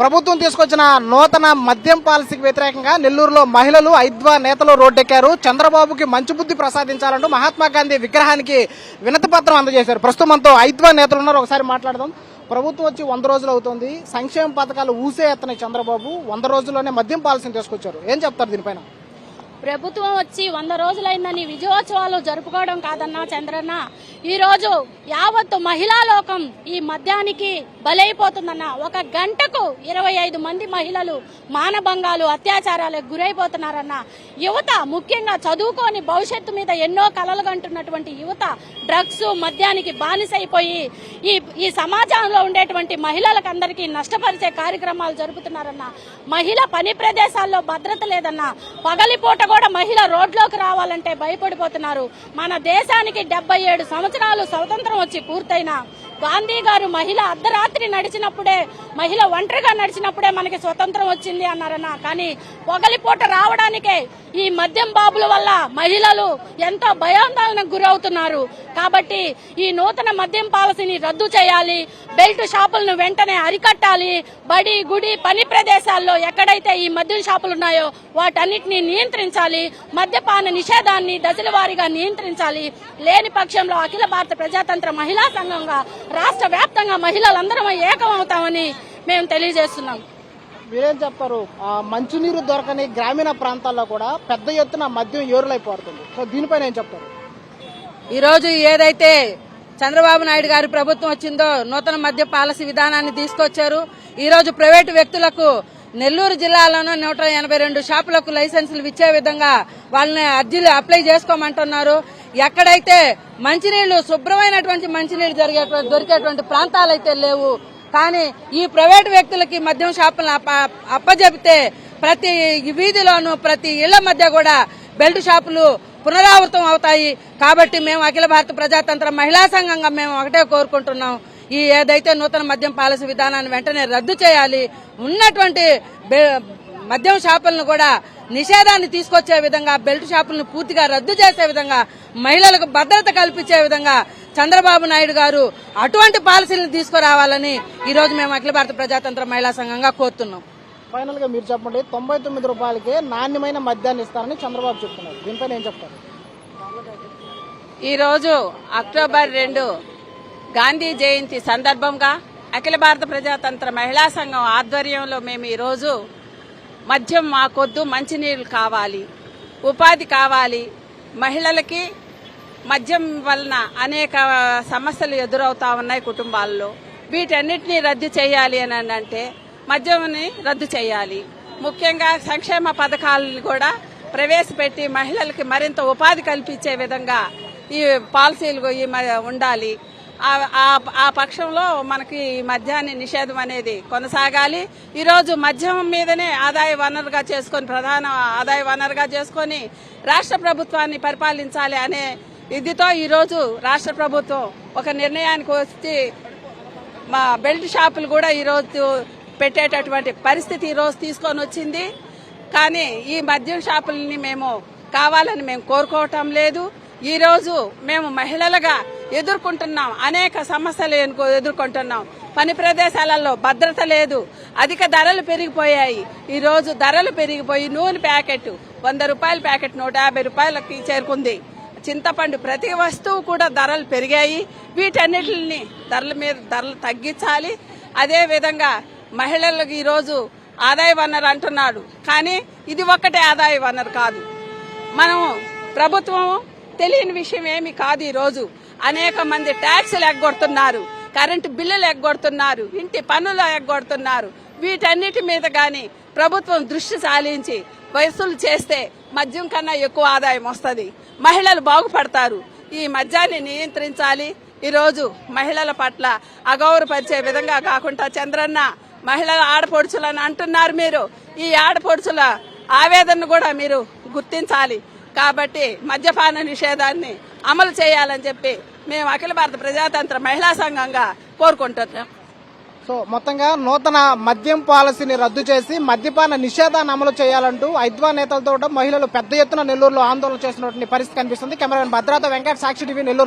ప్రభుత్వం తీసుకొచ్చిన నూతన మద్యం పాలసీకి వ్యతిరేకంగా నెల్లూరులో మహిళలు ఐద్వా నేతలు రోడ్డెక్కారు. చంద్రబాబుకి మంచి బుద్ధి ప్రసాదించాలంటూ మహాత్మా గాంధీ విగ్రహానికి వినతి పత్రం అందజేశారు. ప్రస్తుతం మనతో ఐద్వా నేతలు ఉన్నారు. ఒకసారి మాట్లాడదాం. ప్రభుత్వం వచ్చి వంద రోజులు అవుతుంది. సంక్షేమ పథకాలు ఊసే ఎత్తనాయి చంద్రబాబు వంద రోజుల్లోనే మద్యం పాలసీని తీసుకొచ్చారు. ఏం చెప్తారు దీనిపైన? ప్రభుత్వం వచ్చి వంద రోజులైందని విజయోత్సవాలు జరుపుకోవడం కాదన్నా చంద్రన్న. ఈరోజు యావత్తు మహిళా లోకం ఈ మద్యానికి బలైపోతుందన్న. ఒక గంటకు ఇరవై ఐదు మంది మహిళలు మానభంగాలు అత్యాచారాలకు గురైపోతున్నారన్న. యువత ముఖ్యంగా చదువుకొని భవిష్యత్తు మీద ఎన్నో కలలు కంటున్నటువంటి యువత డ్రగ్స్ మద్యానికి బానిసైపోయి ఈ ఈ సమాజంలో ఉండేటువంటి మహిళలకందరికీ నష్టపరిచే కార్యక్రమాలు జరుపుతున్నారన్న. మహిళ పని ప్రదేశాల్లో భద్రత లేదన్న. పగలిపూట కూడా మహిళ రోడ్లోకి రావాలంటే భయపడిపోతున్నారు. మన దేశానికి డెబ్బై ఏడు సంవత్సరాలు స్వతంత్రం వచ్చి పూర్తయిన గాంధీ గారు మహిళ అర్ధరాత్రి నడిచినప్పుడే మహిళ ఒంటరిగా నడిచినప్పుడే మనకి స్వతంత్రం వచ్చింది అన్నారన్న. కానీ పొగలిపూట రావడానికే ఈ మద్యం బాబుల వల్ల మహిళలు ఎంతో భయాందోళనకు గురవుతున్నారు. కాబట్టి ఈ నూతన మద్యం పాలసీని రద్దు చేయాలి. బెల్ట్ షాపులను వెంటనే అరికట్టాలి. బడి గుడి పని ప్రదేశాల్లో ఎక్కడైతే ఈ మద్యం షాపులు ఉన్నాయో వాటన్నిటిని నియంత్రించాలి. మద్యపాన నిషేధాన్ని దశల వారీగా నియంత్రించాలి. లేని పక్షంలో అఖిల భారత ప్రజాతంత్ర మహిళా సంఘంగా రాష్ట్ర వ్యాప్తంగా మహిళలందరం ఏకమవుతామని మేము తెలియజేస్తున్నాం. మీరేం చెప్తారు? ఆ, మంచినీరు దొరకని గ్రామీణ ప్రాంతాల్లో కూడా పెద్ద ఎత్తున మద్యం ఏరులైపోతుంది. సో దీనిపైన ఏం చెప్తారు? ఈరోజు ఏదైతే చంద్రబాబు నాయుడు గారి ప్రభుత్వం వచ్చిందో నూతన మద్య పాలసీ విధానాన్ని తీసుకొచ్చారు. ఈరోజు ప్రైవేటు వ్యక్తులకు నెల్లూరు జిల్లాలోనూ నూట ఎనభై రెండు షాపులకు లైసెన్సులు ఇచ్చే విధంగా వాళ్ళని అర్జీలు అప్లై చేసుకోమంటున్నారు. ఎక్కడైతే మంచినీళ్ళు శుభ్రమైనటువంటి మంచినీళ్ళు జరిగేటువంటి దొరికేటువంటి ప్రాంతాలైతే లేవు కానీ ఈ ప్రైవేటు వ్యక్తులకి మద్యం షాపులను అప్ప- అప్పజెపితే ప్రతి వీధిలోనూ ప్రతి ఇళ్ళ మధ్య కూడా బెల్ట్ షాపులు పునరావృతం అవుతాయి. కాబట్టి మేము అఖిల భారత ప్రజాతంత్ర మహిళా సంఘంగా మేము ఒకటే కోరుకుంటున్నాం. ఈ ఏదైతే నూతన మద్యం పాలసీ విధానాన్ని వెంటనే రద్దు చేయాలి. ఉన్నటువంటి బె- మద్యం షాపులను కూడా నిషేధాన్ని తీసుకొచ్చే విధంగా బెల్ట్ షాపులను పూర్తిగా రద్దు చేసే విధంగా మహిళలకు భద్రత కల్పించే విధంగా చంద్రబాబు నాయుడు గారు అటువంటి పాలసీలను తీసుకురావాలని ఈ రోజు మేము అఖిల భారత ప్రజాతంత్ర మహిళా సంఘంగా కోరుతున్నాం. ఫైనల్గా మీరు చెప్పండి తొంభై తొమ్మిది రూపాయలకే నాణ్యమైన మద్యాన్ని ఇస్తారని చంద్రబాబు చెప్తున్నారు. దీనిపైన ఏం చెప్తారు? ఈరోజు అక్టోబర్ రెండు గాంధీ జయంతి సందర్భంగా అఖిల భారత ప్రజాతంత్ర మహిళా సంఘం ఆధ్వర్యంలో మేము ఈరోజు మద్యం మాకొద్దు మంచినీళ్ళు కావాలి ఉపాధి కావాలి మహిళలకి మద్యం వలన అనేక సమస్యలు ఎదురవుతా ఉన్నాయి కుటుంబాల్లో. వీటన్నిటినీ రద్దు చేయాలి అని అంటే మద్యంని రద్దు చేయాలి. ముఖ్యంగా సంక్షేమ పథకాలను కూడా ప్రవేశపెట్టి మహిళలకి మరింత ఉపాధి కల్పించే విధంగా ఈ పాలసీలు ఈ మ- ఉండాలి. ఆ- ఆ- ఆ పక్షంలో మనకి ఈ మద్యాన్ని నిషేధం అనేది కొనసాగాలి. ఈరోజు మద్యం మీదనే ఆదాయ వనరుగా చేసుకొని ప్రధాన ఆదాయ వనరుగా చేసుకొని రాష్ట్ర ప్రభుత్వాన్ని పరిపాలించాలి అనే ఇదితో ఈరోజు రాష్ట్ర ప్రభుత్వం ఒక నిర్ణయానికి వచ్చి మా బెల్ట్ షాపులు కూడా ఈరోజు పెట్టేటటువంటి పరిస్థితి ఈరోజు తీసుకొని వచ్చింది. కానీ ఈ మద్యం షాపులని మేము కావాలని మేము కోరుకోవటం లేదు. ఈ రోజు మేము మహిళలుగా ఎదుర్కొంటున్నాం. అనేక సమస్యలు ఎదుర్కొంటున్నాం. పని ప్రదేశాలలో భద్రత లేదు. అధిక ధరలు పెరిగిపోయాయి. ఈరోజు ధరలు పెరిగిపోయి నూనె ప్యాకెట్ వంద రూపాయల ప్యాకెట్ నూట యాభై రూపాయలకి చేరుకుంది. చింతపండు ప్రతి వస్తువు కూడా ధరలు పెరిగాయి. వీటన్నిటిని ధరల మీద ధరలు తగ్గించాలి. అదేవిధంగా మహిళలకు ఈరోజు ఆదాయ వనరు అంటున్నాడు. కానీ ఇది ఒక్కటే ఆదాయ వనరు కాదు. మనం ప్రభుత్వం తెలియని విషయం ఏమి కాదు ఈ రోజు అనేక మంది ట్యాక్సులు ఎగ్గొడుతున్నారు. కరెంటు బిల్లులు ఎగ్గొడుతున్నారు. ఇంటి పనులు ఎగ్గొడుతున్నారు. వీటన్నిటి మీద కానీ ప్రభుత్వం దృష్టి సాలించి వయసులు చేస్తే మద్యం కన్నా ఎక్కువ ఆదాయం వస్తుంది. మహిళలు బాగుపడతారు. ఈ మద్యాన్ని నియంత్రించాలి. ఈరోజు మహిళల పట్ల అగౌరపరిచే విధంగా కాకుండా చంద్రన్న మహిళల ఆడపడుచులని అంటున్నారు మీరు. ఈ ఆడపడుచుల ఆవేదనను కూడా మీరు గుర్తించాలి. కాబట్టి మద్యపాన నిషేధాన్ని అమలు చేయాలని చెప్పి మేము అఖిల భారత ప్రజాతంత్ర మహిళా సంఘంగా కోరుకుంటున్నాం. సో మొత్తంగా నూతన మద్యం పాలసీని రద్దు చేసి మద్యపాన నిషేధాన్ని అమలు చేయాలంటూ ఐద్వా నేతలతో మహిళలు పెద్ద ఎత్తున నెల్లూరులో ఆందోళన చేస్తున్నటువంటి పరిస్థితి కనిపిస్తుంది. Cameraman Bhadrata Venkata Sakshi TV Nellore